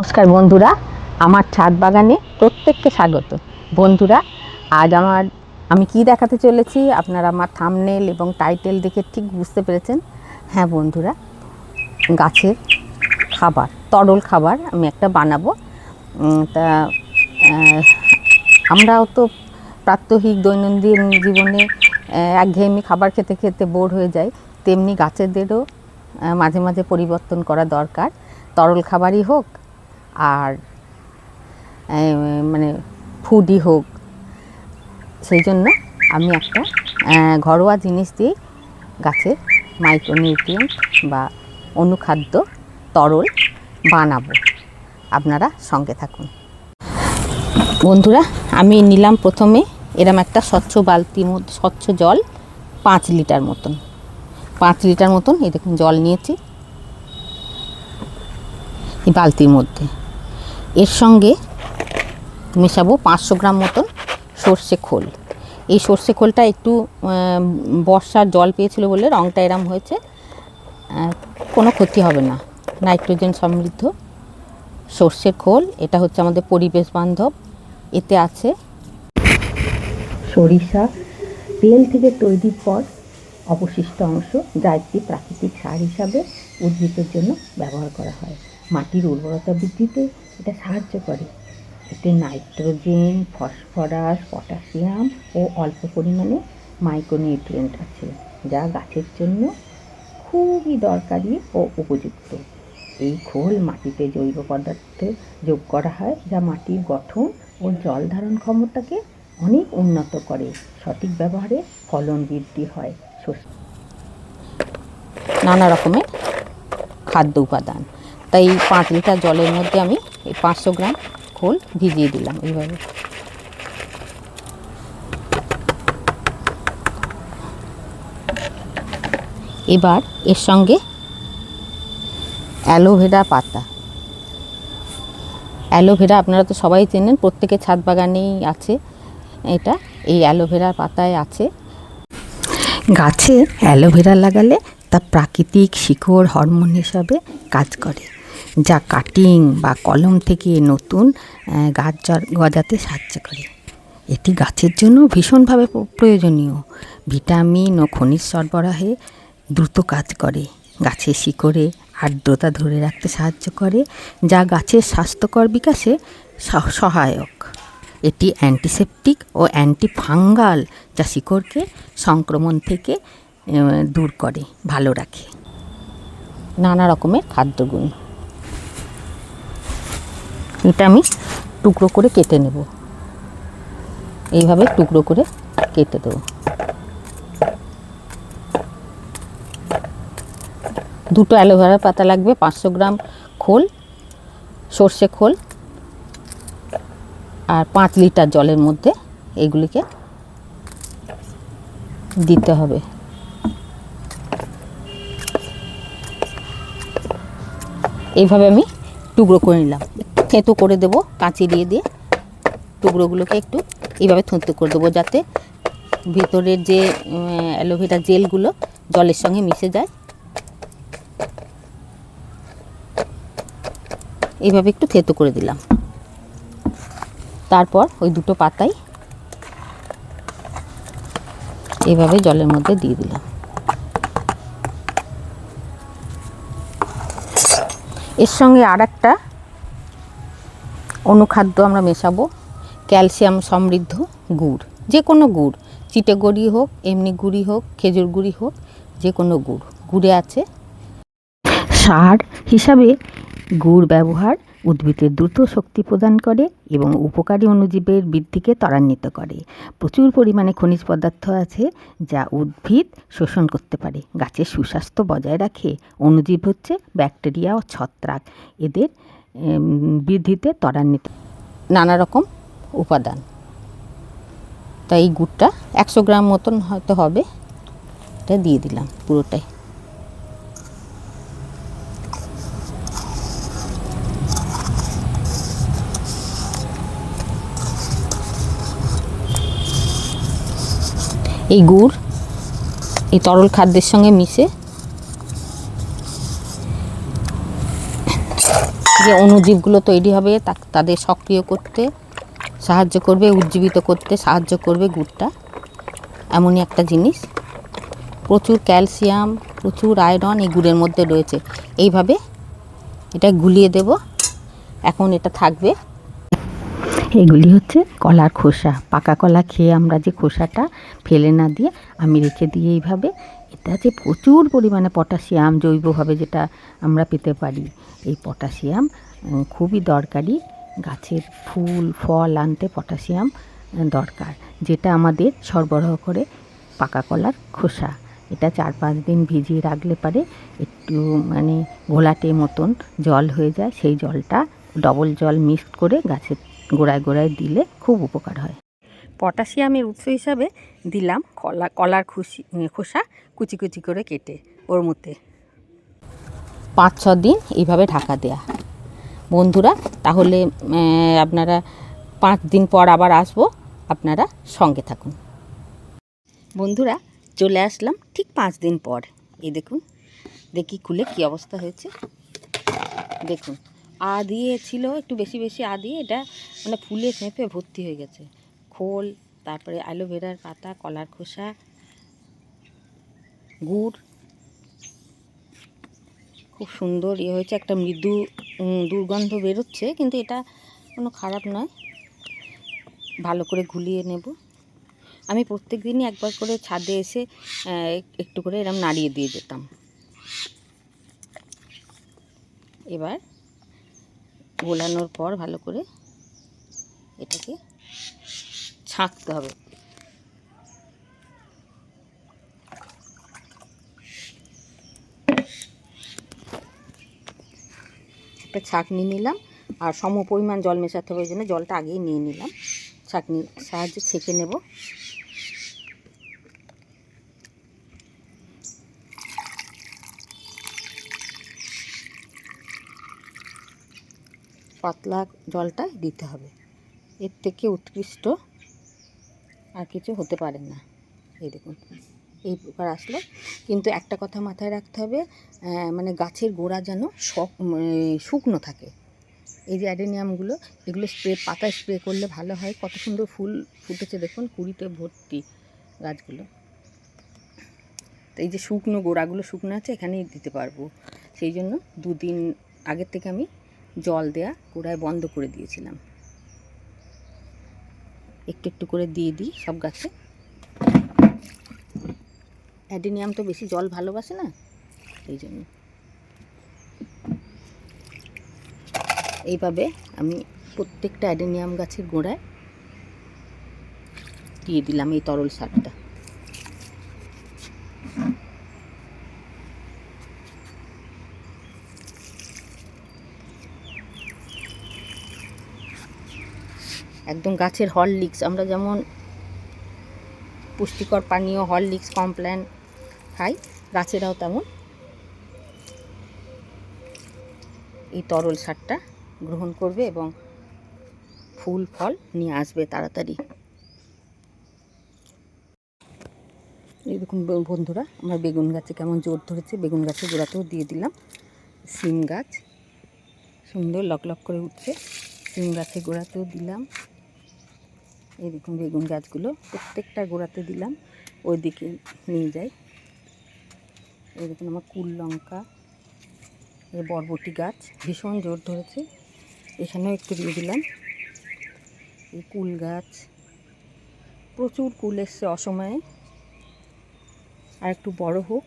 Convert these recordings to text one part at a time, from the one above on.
নমস্কার বন্ধুরা, আমার ছাদ বাগানে প্রত্যেককে স্বাগত। বন্ধুরা, আজ আমার, আমি কি দেখাতে চলেছি? আপনারা আমার থামনেল এবং টাইটেল দেখে ঠিক বুঝতে পেরেছেন। হ্যাঁ বন্ধুরা, গাছের খাবার, তরল খাবার আমি একটা বানাবো। তা আমরাও তো প্রাত্যহিক দৈনন্দিন জীবনে একঘেয়েমি খাবার খেতে খেতে বোর হয়ে যায় তেমনি গাছেদেরও মাঝে মাঝে পরিবর্তন করা দরকার। তরল খাবারই হোক আর মানে ফুডই হোক, সেই জন্য আমি একটা ঘরোয়া জিনিস দিয়ে গাছের মাইক্রোনিউট্রিয়েন্ট বা অনুখাদ্য তরল বানাবো। আপনারা সঙ্গে থাকুন। বন্ধুরা, আমি নিলাম প্রথমে এরম একটা স্বচ্ছ বালতির মধ্যে স্বচ্ছ জল পাঁচ লিটার মতন। পাঁচ লিটার মতন, এই দেখুন, জল নিয়েছি। এই বালতির মধ্যে। এর সঙ্গে মেশাবো পাঁচশো গ্রাম মতন সর্ষে খোল। এই সর্ষে খোলটা একটু বর্ষার জল পেয়েছিল বলে রঙটা এরম হয়েছে কোনো ক্ষতি হবে না। নাইট্রোজেন সমৃদ্ধ সর্ষের খোল, এটা হচ্ছে আমাদের পরিবেশ বান্ধব, এতে আছে সরিষা, তেল থেকে তৈরির পর অবশিষ্ট অংশ যা একটি প্রাকৃতিক সার হিসাবে উদ্ভিদের জন্য ব্যবহার করা হয়। মাটির উর্বরতা বৃদ্ধিতে এটা সাহায্য করে। এতে নাইট্রোজেন, ফসফরাস, পটাশিয়াম ও অল্প পরিমাণে মাইক্রোনিউট্রিয়েন্ট আছে, যা গাছের জন্য খুবই দরকারি ও উপযুক্ত। এই খোল মাটিতে জৈব পদার্থ যোগ করা হয়, যা মাটির গঠন ও জল ধারণ ক্ষমতাকে অনেক উন্নত করে। সঠিক ব্যবহারে ফলন বৃদ্ধি হয়। শস্য নানা রকমের খাদ্য উপাদান। তাই পাঁচ লিটার জলের মধ্যে আমি এই পাঁচশো গ্রাম খোল ভিজিয়ে দিলাম এইভাবে। এবার এর সঙ্গে অ্যালোভেরা পাতা। অ্যালোভেরা আপনারা তো সবাই চেনেন প্রত্যেকের ছাদ বাগানেই আছে। এটা এই অ্যালোভেরার পাতায় আছে। গাছে অ্যালোভেরা লাগালে তা প্রাকৃতিক শিকড়, হরমোন হিসাবে কাজ করে। যা কাটিং বা কলম থেকে নতুন গাছ গজাতে সাহায্য করে। এটি গাছের জন্য ভীষণভাবে প্রয়োজনীয়। ভিটামিন ও খনিজ সরবরাহে দ্রুত কাজ করে। গাছের শিকড়ে আর্দ্রতা ধরে রাখতে সাহায্য করে, যা গাছের স্বাস্থ্যকর বিকাশে সহ- সহায়ক। এটি অ্যান্টিসেপটিক ও অ্যান্টিফাঙ্গাল যা শিকড়কে সংক্রমণ থেকে দূর করে, ভালো রাখে। নানা রকমের খাদ্যগুণ। এটা আমি টুকরো করে কেটে নেব। এইভাবে টুকরো করে কেটে দেবো। দুটো অ্যালোভেরা পাতা লাগবে, পাঁচশো গ্রাম খোল, সর্ষে খোল আর পাঁচ লিটার জলের মধ্যে এগুলিকে দিতে হবে। এইভাবে আমি টুকরো করে নিলাম। থেঁতো করে দেব, কাঁচি দিয়ে দিয়ে। টুকরোগুলোকে একটু এইভাবে থেঁতো করে দেবো যাতে ভিতরের যে অ্যালোভেরা জেলগুলো জলের সঙ্গে মিশে যায়। এইভাবে একটু থেতো করে দিলাম। তারপর ওই দুটো পাতাই এভাবে জলের মধ্যে দিয়ে দিলাম। এর সঙ্গে আর একটা অনুখাদ্য আমরা মেশাবো। ক্যালসিয়াম সমৃদ্ধ গুড় যে কোনো গুড়, চিটে গুড়ি হোক, এমনি গুড়ি হোক, খেজুর গুড়ি হোক যে কোনো গুড়, গুড়ে আছে। সার হিসাবে গুড় ব্যবহার উদ্ভিদের দ্রুত শক্তি প্রদান করে এবং উপকারী অণুজীবের বৃদ্ধিকে ত্বরান্বিত করে। প্রচুর পরিমাণে খনিজ পদার্থ আছে যা উদ্ভিদ শোষণ করতে পারে। গাছের সুস্বাস্থ্য বজায় রাখে। অণুজীব হচ্ছে ব্যাকটেরিয়া ও ছত্রাক। এদের বৃদ্ধিতে ত্বরান্বিত। নানা রকম উপাদান। তাই এই গুড়টা একশো গ্রাম মতন হয়তো হবে। এটা দিয়ে দিলাম পুরোটাই। এই গুড় এই তরল খাদ্যের সঙ্গে মিশে যে অণুজীবগুলো তৈরি হবে তাদের সক্রিয় করতে সাহায্য করবে, উজ্জীবিত করতে সাহায্য করবে গুড়টা। এমনই একটা জিনিস। প্রচুর ক্যালসিয়াম, প্রচুর আয়রন এই গুড়ের মধ্যে রয়েছে। এইভাবে এটা গুলিয়ে দেব। এখন এটা থাকবে। এগুলি হচ্ছে কলার খোসা। পাকা কলা খেয়ে আমরা যে খোসাটা ফেলে না দিয়ে আমি রেখে দিয়ে এইভাবে। এটা যে প্রচুর পরিমাণে পটাশিয়াম জৈবভাবে যেটা আমরা পেতে পারি। এই পটাশিয়াম খুবই দরকারি। গাছের ফুল, ফল আনতে পটাশিয়াম দরকার, যেটা আমাদের সরবরাহ করে পাকা কলার খোসা। এটা চার পাঁচ দিন ভিজিয়ে রাখলে পারে, একটু মানে ঘোলাটে মতন জল হয়ে যায়, সেই জলটা ডবল জল মিক্সড করে গাছের গোড়ায় গোড়ায় দিলে খুব উপকার হয়। পটাশিয়ামের উৎস হিসাবে দিলাম কলা, কলার খুশি, খোসা কুচি কুচি করে কেটে ওর মধ্যে। পাঁচ, ছ দিন এইভাবে ঢাকা দেয়া। বন্ধুরা, তাহলে আপনারা পাঁচ দিন পর আবার আসব। আপনারা সঙ্গে থাকুন। বন্ধুরা, চলে আসলাম ঠিক পাঁচ দিন পর। এই দেখুন, দেখি খুলে কি অবস্থা হয়েছে। দেখুন, আ দিয়ে ছিল, একটু বেশি বেশি আ দিয়ে এটা মানে ফুলে ফেঁপে ভর্তি হয়ে গেছে। খোল, তারপরে অ্যালোভেরার পাতা, কলার খোসা গুড়। খুব সুন্দর ইয়ে হয়েছে একটা মৃদু দুর্গন্ধ বেরোচ্ছে, কিন্তু এটা কোনো খারাপ নয়। ভালো করে ঘুলিয়ে নেব। আমি প্রত্যেক দিনই একবার করে ছাদে এসে একটু করে এরম নাড়িয়ে দিয়ে যেতাম। এবার গোলানোর পর ভালো করে এটাকে ছাঁকতে হবে। একটা ছাঁকনি নিলাম আর সম পরিমাণ জল মেশাতে হবে ওই জন্য জলটা আগেই নিয়ে নিলাম। ছাঁকনির সাহায্যে ছেঁকে নেব। পাতলা জলটা দিতে হবে। এর থেকে উৎকৃষ্ট আর কিছু হতে পারে না। এই দেখুন। এই প্রকার আসলো। কিন্তু একটা কথা মাথায় রাখতে হবে মানে গাছের গোড়া যেন মানে শুকনো থাকে। এই যে অ্যাডেনিয়ামগুলো, এগুলো স্প্রে পাতায় স্প্রে করলে ভালো হয়। কত সুন্দর ফুল ফুটেছে দেখুন, কুড়িতে ভর্তি গাছগুলো। তো এই যে শুকনো গোড়াগুলো শুকনো আছে, এখানেই দিতে পারব। সেই জন্য দুদিন আগের থেকে আমি জল দেয়া গোড়ায় বন্ধ করে দিয়েছিলাম। একটু একটু করে দিয়ে দিই সব গাছে। অ্যাডেনিয়াম তো বেশি জল ভালোবাসে না, এই জন্য। এইভাবে আমি প্রত্যেকটা অ্যাডেনিয়াম গাছের গোড়ায় দিয়ে দিলাম এই তরল সারটা। একদম গাছের হরলিক্স, আমরা যেমন পুষ্টিকর পানীয় হরলিক্স কমপ্ল্যান খাই, গাছেরাও তেমন। এই তরল সারটা গ্রহণ করবে এবং ফুল, ফল নিয়ে আসবে তাড়াতাড়ি। এই বন্ধুরা, আমার বেগুন গাছে কেমন জোর ধরেছে, বেগুন গাছের গোড়াতেও দিয়ে দিলাম সিম গাছ। সুন্দর লক লক করে উঠছে, সিম গাছের গোড়াতেও দিলাম। এই বেগুন গাছগুলো প্রত্যেকটা গোড়াতে দিলাম, ওইদিকে নিয়ে যাই। এই দেখুন আমার কুল লঙ্কা বরবটি গাছ, ভীষণ জোর ধরেছে। এখানেও একটু দিয়ে দিলাম। এই কুল গাছ, প্রচুর কুল এসছে অসময়ে। আর একটু বড় হোক।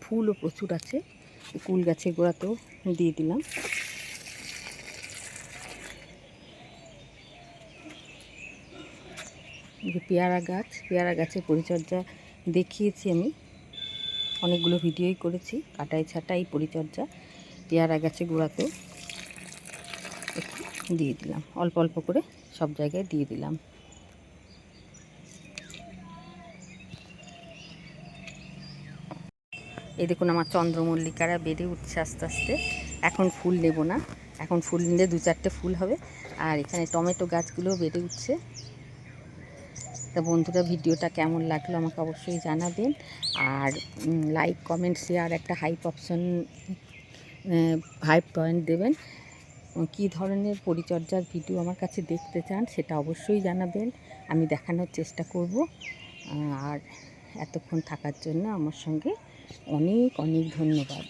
ফুলও প্রচুর আছে। কুল গাছের গোড়াতেও দিয়ে দিলাম। যে পেয়ারা গাছ, পেয়ারা গাছের পরিচর্যা দেখিয়েছি আমি। অনেকগুলো ভিডিওই করেছি, কাটাই ছাটাই, পরিচর্যা, পেয়ারা গাছে গোড়াতেও একটু দিয়ে দিলাম, অল্প অল্প করে সব জায়গায় দিয়ে দিলাম। এই দেখুন আমার চন্দ্রমল্লিকারা বেড়ে উঠছে আস্তে আস্তে। এখন ফুল নেব না, এখন ফুল নিলে দু চারটে ফুল হবে। আর এখানে টমেটো গাছগুলো বেড়ে উঠছে। তা বন্ধুরা ভিডিওটা কেমন লাগল আমাকে অবশ্যই জানাবেন। আর লাইক কমেন্ট শেয়ার একটা হাইপ অপশন ফাইভ পয়েন্ট দেবেন। কী ধরনের পরিচর্যার ভিডিও আমার কাছে দেখতে চান সেটা অবশ্যই জানাবেন। আমি দেখানোর চেষ্টা করব। আর, এতক্ষণ থাকার জন্য আমার সঙ্গে অনেক অনেক ধন্যবাদ।